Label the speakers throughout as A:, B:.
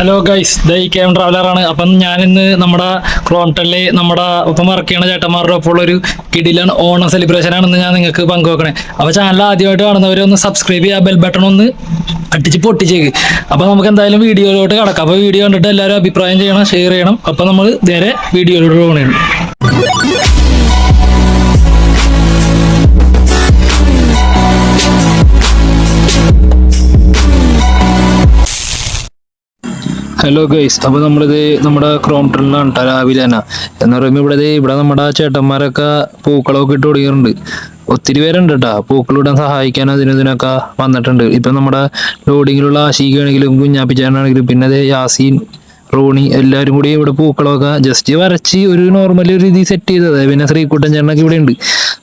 A: Hello guys the ഈ കേം ട്രാവലറാണ് അപ്പം ഞാനിന്ന് നമ്മുടെ ക്രോൺട്ടലിൽ നമ്മുടെ ഒപ്പം വർക്ക് ചെയ്യണ ചേട്ടന്മാരുടെ ഒപ്പം ഉള്ള ഒരു കിടിലൻ ഓണം സെലിബ്രേഷൻ ആണെന്ന് ഞാൻ നിങ്ങൾക്ക് പങ്കുവെക്കണേ. അപ്പോൾ ചാനൽ ആദ്യമായിട്ട് കാണുന്നവരെ ഒന്ന് സബ്സ്ക്രൈബ് ചെയ്യുക ബെൽ ബട്ടൺ ഒന്ന് അടിച്ച് പൊട്ടിച്ചേക്ക്. അപ്പോൾ നമുക്ക് എന്തായാലും വീഡിയോയിലോട്ട് കിടക്കാം. അപ്പോൾ വീഡിയോ കണ്ടിട്ട് എല്ലാവരും അഭിപ്രായം ചെയ്യണം ഷെയർ ചെയ്യണം. അപ്പോൾ നമ്മൾ നേരെ വീഡിയോയിലോട്ട് പോകണേണ് ഹലോ ഗൈസ് അപ്പോൾ നമ്മളിത് നമ്മുടെ ക്രോംപ്ടണിലാണ് കേട്ടോ രാവിലെ തന്നെ. എന്ന് പറയുമ്പോൾ ഇവിടെ ഇവിടെ നമ്മുടെ ചേട്ടന്മാരൊക്കെ പൂക്കളൊക്കെ ഇട്ട് തുടങ്ങിയിട്ടുണ്ട്. ഒത്തിരി പേരുണ്ട് കേട്ടോ. പൂക്കളിടാൻ സഹായിക്കാൻ അതിനും ഇതിനൊക്കെ വന്നിട്ടുണ്ട്. ഇപ്പം നമ്മുടെ ലോഡിങ്ങിലുള്ള ആശിക്കാണെങ്കിലും കുഞ്ഞാപ്പിച്ചാനാണെങ്കിലും പിന്നെ അത് യാസീൻ റോണി എല്ലാവരും കൂടി ഇവിടെ പൂക്കളൊക്കെ ജസ്റ്റ് വരച്ച് ഒരു നോർമൽ ഒരു രീതി സെറ്റ് ചെയ്തത്. പിന്നെ ശ്രീകുട്ടൻ ചേട്ടനൊക്കെ ഇവിടെ ഉണ്ട്.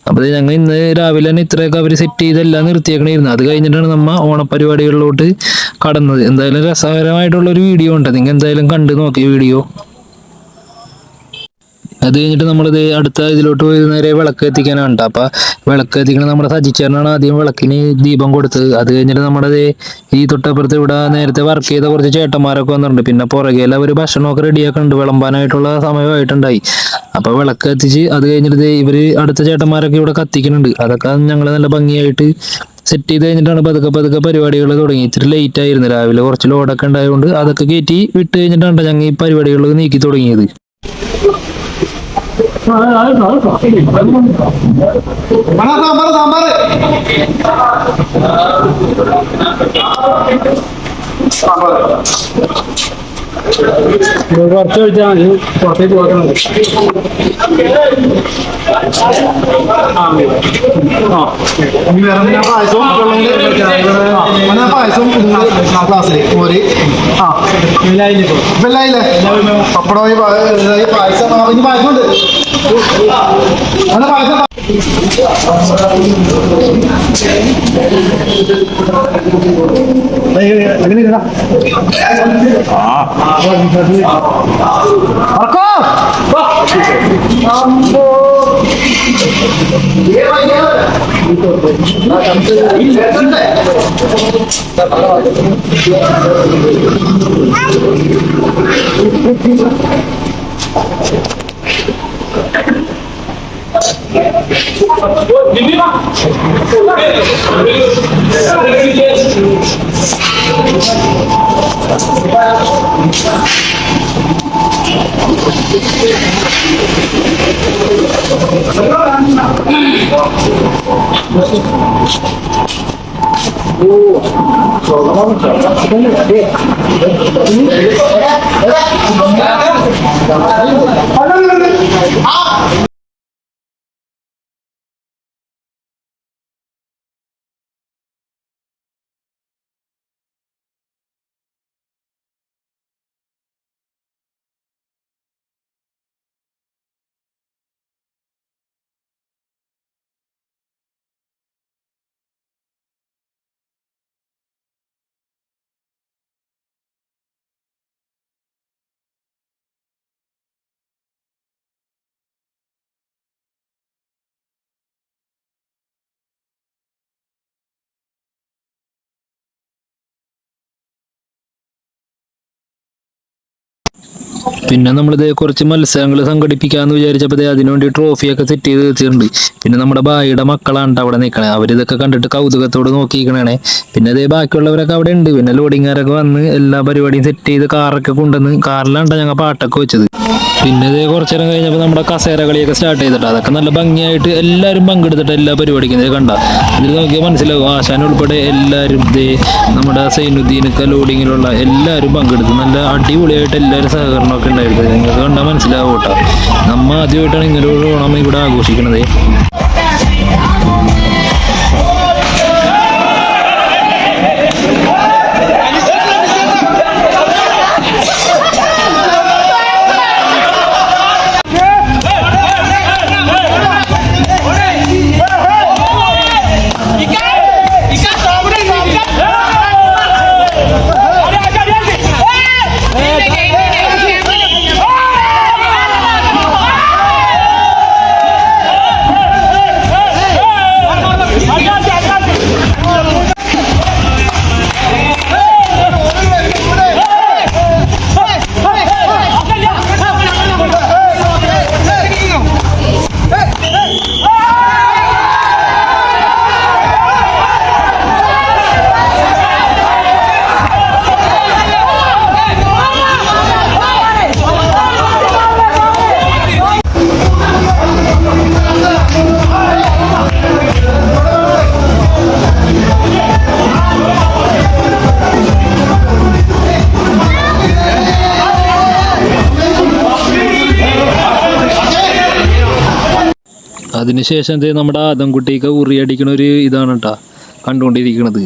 A: അപ്പോൾ ഞങ്ങൾ ഇന്ന് രാവിലെ തന്നെ ഇത്രയൊക്കെ അവർ സെറ്റ് ചെയ്തെല്ലാം നിർത്തിയേക്കണായിരുന്നു. അത് കഴിഞ്ഞിട്ടാണ് നമ്മ ഓണപരിപാടികളിലോട്ട് കടന്നത്. എന്തായാലും രസകരമായിട്ടുള്ള ഒരു വീഡിയോ ഉണ്ട്. നിങ്ങൾ എന്തായാലും കണ്ടു നോക്കിയ വീഡിയോ അത് കഴിഞ്ഞിട്ട് നമ്മളിത് അടുത്ത ഇതിലോട്ട് പോയി നേരെ വിളക്ക് എത്തിക്കാനാണ് കേട്ടോ. അപ്പൊ വിളക്ക് എത്തിക്കണ നമ്മുടെ സജിച്ചേരനാണ് ആദ്യം വിളക്കിന് ദീപം കൊടുത്തത്. അത് കഴിഞ്ഞിട്ട് നമ്മുടെ ഈ തൊട്ടപ്പുറത്ത് ഇവിടെ നേരത്തെ വർക്ക് ചെയ്ത കുറച്ച് ചേട്ടന്മാരൊക്കെ വന്നിട്ടുണ്ട്. പിന്നെ പുറകെയിൽ അവർ ഭക്ഷണമൊക്കെ റെഡിയാക്കുന്നുണ്ട് വിളമ്പാനായിട്ടുള്ള സമയമായിട്ടുണ്ടായി. അപ്പൊ വിളക്ക് എത്തിച്ച് അത് കഴിഞ്ഞിട്ട് ഇവർ അടുത്ത ചേട്ടന്മാരൊക്കെ ഇവിടെ കത്തിക്കുന്നുണ്ട് അതൊക്കെ ഞങ്ങൾ നല്ല ഭംഗിയായിട്ട് സെറ്റ് ചെയ്ത് കഴിഞ്ഞിട്ടാണ് പതുക്കെ പതുക്കെ പരിപാടികൾ തുടങ്ങി. ഇത്തിരി ലേറ്റ് ആയിരുന്നു. രാവിലെ കുറച്ച് ലോഡൊക്കെ ഉണ്ടായതുകൊണ്ട് അതൊക്കെ കയറ്റി വിട്ട് കഴിഞ്ഞിട്ടാണ് ഞങ്ങൾ ഈ പരിപാടികൾ നീക്കി തുടങ്ങിയത്.
B: മണ സാമ്പാർ സാമ്പാർ
A: കുറച്ച് ചോദിച്ചാൽ മതി പുറത്തേക്ക്
B: പായസവും മന പായസവും ക്ലാസ്സിൽ മോര് ആ വെള്ളായില്ലേ പപ്പടമായി പായസം പായസം ഉണ്ട് പായസം അങ്ങനെ ഇടാ Anam പിന്നെ നമ്മളിത് കുറച്ച് മത്സരങ്ങൾ സംഘടിപ്പിക്കാന്ന് വിചാരിച്ചപ്പോൾ അതിനുവേണ്ടി ട്രോഫിയൊക്കെ സെറ്റ് ചെയ്ത് വെച്ചിട്ടുണ്ട് പിന്നെ നമ്മുടെ ഭായിയുടെ മക്കളാണ് അവിടെ നിൽക്കണേ അവരിതൊക്കെ കണ്ടിട്ട് കൗതുകത്തോട് നോക്കിയിരിക്കണേ പിന്നെ അതേ ബാക്കിയുള്ളവരൊക്കെ അവിടെ ഉണ്ട്. പിന്നെ ലോഡിങ്ങാരൊക്കെ വന്ന് എല്ലാ പരിപാടിയും സെറ്റ് ചെയ്ത് കാറൊക്കെ കൊണ്ടുവന്ന് കാറിലാണ് ഞങ്ങൾ പാട്ടൊക്കെ വെച്ചത്. പിന്നെ ഇതേ കുറച്ചു നേരം കഴിഞ്ഞപ്പോൾ നമ്മുടെ കസേര കളിയൊക്കെ സ്റ്റാർട്ട് ചെയ്തിട്ട്. അതൊക്കെ നല്ല ഭംഗിയായിട്ട് എല്ലാവരും പങ്കെടുത്തിട്ട് എല്ലാ പരിപാടിക്കും ഇതേ കണ്ട. ഇതിൽ നോക്കിയാൽ മനസ്സിലാവും. ആശാൻ ഉൾപ്പെടെ എല്ലാവരും ഇതേ നമ്മുടെ സൈനുദ്ദീനൊക്കെ ലോഡിങ്ങിലുള്ള എല്ലാവരും പങ്കെടുത്തു നല്ല അടിപൊളിയായിട്ട് എല്ലാവരും ഉണ്ടായിരുന്നു നിങ്ങൾക്ക് കണ്ടാൽ മനസ്സിലാവും കേട്ടോ. നമ്മൾ ആദ്യമായിട്ടാണ് ഇങ്ങനെ ഒരു ഓണം ഇവിടെ ആഘോഷിക്കണത്.
A: അതിനുശേഷം ദേ നമ്മുടെ ആദംകുട്ടിക്ക് ഉറിയടിക്കണ ഒരു ഇതാണ് കേട്ടാ കണ്ടുകൊണ്ടിരിക്കണത്.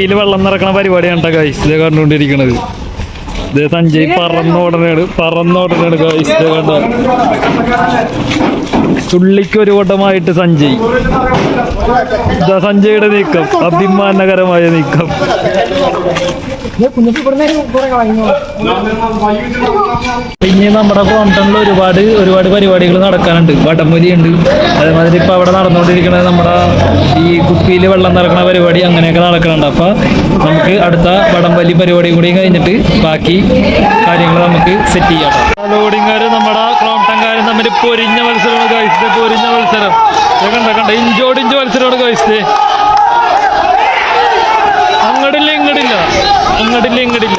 A: കുപ്പിയിൽ വെള്ളം നിറക്കണ പരിപാടിയാണ് കേട്ടോ ഗൈസ് ഇത് കണ്ടുകൊണ്ടിരിക്കണത്. ഇത് സഞ്ജയ് പറന്നോടനാണ് പറന്നോടനാണ് ഗൈസ് ഇത് കണ്ട? ചുള്ളിക്ക് ഒരു വട്ടമായിട്ട് സഞ്ജയ്. ഇതാ സഞ്ജയുടെ നീക്കം അഭിമാനകരമായ നീക്കം. നമ്മുടെ കോണ്ടണിൽ ഒരുപാട് ഒരുപാട് പരിപാടികൾ നടക്കാനുണ്ട്. വടംവലിയുണ്ട്. അതേമാതിരി ഇപ്പോൾ അവിടെ നടന്നുകൊണ്ടിരിക്കുന്നത് നമ്മുടെ ഈ കുപ്പിയിൽ വെള്ളം നിറക്കണ പരിപാടി അങ്ങനെയൊക്കെ നടക്കുന്നുണ്ട്. അപ്പോൾ നമുക്ക് അടുത്ത വടംവലി പരിപാടി കൂടി കഴിഞ്ഞിട്ട് ബാക്കി കാര്യങ്ങൾ നമുക്ക് സെറ്റ് ചെയ്യാം. ലോഡിങ്ങാരും നമ്മുടെ ക്രോംട്ടങ്കാരും തമ്മിൽ പൊരിഞ്ഞ മത്സരമാണ് കഴിച്ചത് പൊരിഞ്ഞ മത്സരം. കണ്ട കണ്ട? ഇഞ്ചോടിഞ്ച് മത്സരമാണ് കഴിച്ചത് അങ്ങടില്ല ഇങ്ങടില്ല. അങ്ങടില്ല ഇങ്ങടില്ല.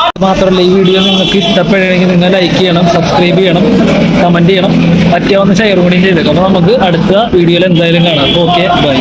A: മാത്രമല്ല ഈ വീഡിയോ നിങ്ങൾക്ക് ഇഷ്ടപ്പെടുകയാണെങ്കിൽ നിങ്ങൾ ലൈക്ക് ചെയ്യണം സബ്സ്ക്രൈബ് ചെയ്യണം കമന്റ് ചെയ്യണം. പറ്റിയാവുന്ന ഷെയർ കൂടി ചെയ്തേക്കും. അപ്പോൾ നമുക്ക് അടുത്ത വീഡിയോയിൽ എന്തായാലും കാണാം. Okay bye